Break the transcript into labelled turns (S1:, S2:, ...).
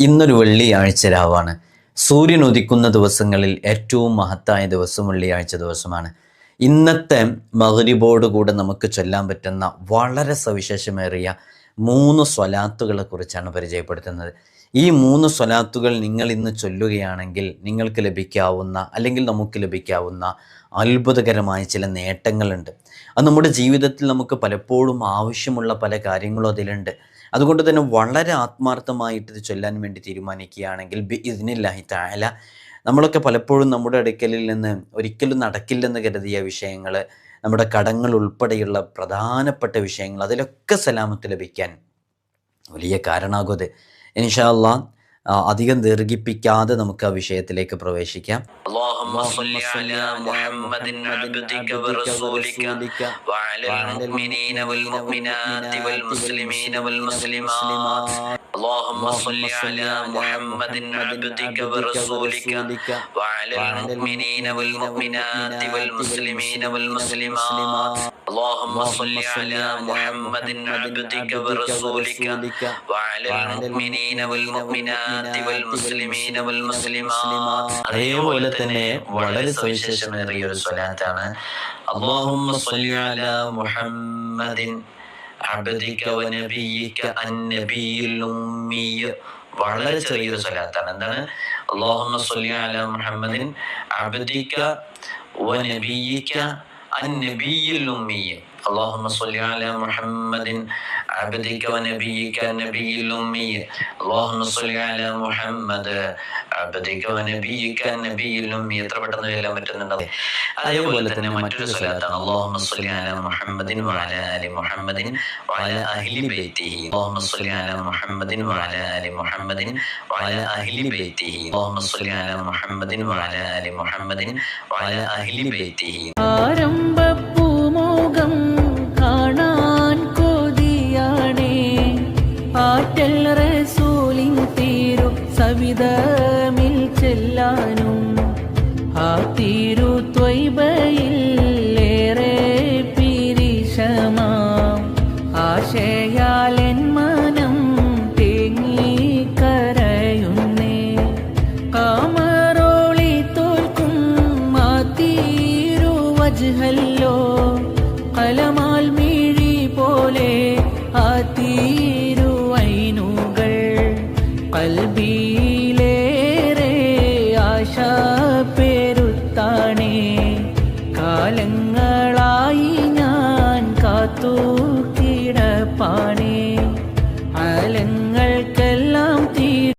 S1: ഇന്നൊരു വെള്ളിയാഴ്ച രാവാണ്. സൂര്യൻ ഉദിക്കുന്ന ദിവസങ്ങളിൽ ഏറ്റവും മഹത്തായ ദിവസം വെള്ളിയാഴ്ച ദിവസമാണ്. ഇന്നത്തെ കൂടെ നമുക്ക് ചൊല്ലാൻ പറ്റുന്ന വളരെ സവിശേഷമേറിയ മൂന്ന് സ്വലാത്തുകളെ കുറിച്ചാണ് പരിചയപ്പെടുത്തുന്നത്. ഈ മൂന്ന് സ്വലാത്തുകൾ നിങ്ങൾ ഇന്ന് ചൊല്ലുകയാണെങ്കിൽ നിങ്ങൾക്ക് ലഭിക്കാവുന്ന അല്ലെങ്കിൽ നമുക്ക് ലഭിക്കാവുന്ന അത്ഭുതകരമായ ചില നേട്ടങ്ങളുണ്ട്. അത് നമ്മുടെ ജീവിതത്തിൽ നമുക്ക് പലപ്പോഴും ആവശ്യമുള്ള പല കാര്യങ്ങളും അതിലുണ്ട്. അതുകൊണ്ട് തന്നെ വളരെ ആത്മാർത്ഥമായിട്ട് ഇത് ചൊല്ലാൻ വേണ്ടി തീരുമാനിക്കുകയാണെങ്കിൽ ബി ഇതിനില്ലാഹി നമ്മളൊക്കെ പലപ്പോഴും നമ്മുടെ അടുക്കലിൽ നിന്ന് ഒരിക്കലും നടക്കില്ലെന്ന് കരുതിയ വിഷയങ്ങൾ നമ്മുടെ കടങ്ങൾ ഉൾപ്പെടെയുള്ള പ്രധാനപ്പെട്ട വിഷയങ്ങൾ അതിലൊക്കെ സലാമത്ത് ലഭിക്കാൻ വലിയ കാരണമാകും അത്. ഇൻഷാല്ല അധികം ദീർഘിപ്പിക്കാതെ നമുക്ക് ആ വിഷയത്തിലേക്ക് പ്രവേശിക്കാം
S2: اللهم صل على محمد عبدك ورسولك وعلى المؤمنين والمؤمنات والمسلمين والمسلمات اللهم صل على محمد عبدك ورسولك وعلى المؤمنين والمؤمنات والمسلمين والمسلمات اللهم صل على محمد عبدك ورسولك وعلى المؤمنين والمؤمنات والمسلمين والمسلمات
S1: അതേപോലെ തന്നെ വളരെ സവിശേഷമേറിയ ഒരു സ്വലാത്താണ്
S2: اللهم صل على محمد عبدك ونبيك النبي الأمي വളരെ ചെറിയൊരു സ്വലാത്താണ് എന്താണ് اللهم صل على محمد عبدك ونبيك النبي الأمي. اللهم صل على محمد عبدك ونبيك النبي الأمي اللهم صل على محمد عبدك ونبيك النبي الأمي എത്ര പെട്ടെന്ന് ചൊല്ലാൻ പറ്റുന്നുണ്ടോ അതേപോലെ തന്നെ മറ്റൊരു സ്വലാത്താണ് اللهم صل على محمد وعلى آل محمد وعلى أهل بيته اللهم صل على محمد وعلى آل محمد وعلى أهل بيته اللهم صل على محمد وعلى آل محمد وعلى أهل بيته
S3: ആരംഭപ്പൂമോകം തീരു സവിധമിൽ ചെല്ലാനും ആ തീരു ത്വയ്ബയിൽ ഏറെ പിരിശമാം. ആശയാലെൻ മനം തേങ്ങി കരയുന്നേ. കാമറോളി തോൽക്കും ആ തീരു വജ്ഹല്ലോ. കലമാൽ മീഴി പോലെ ആ തീരു ഐനുകൾ കൽബി suelen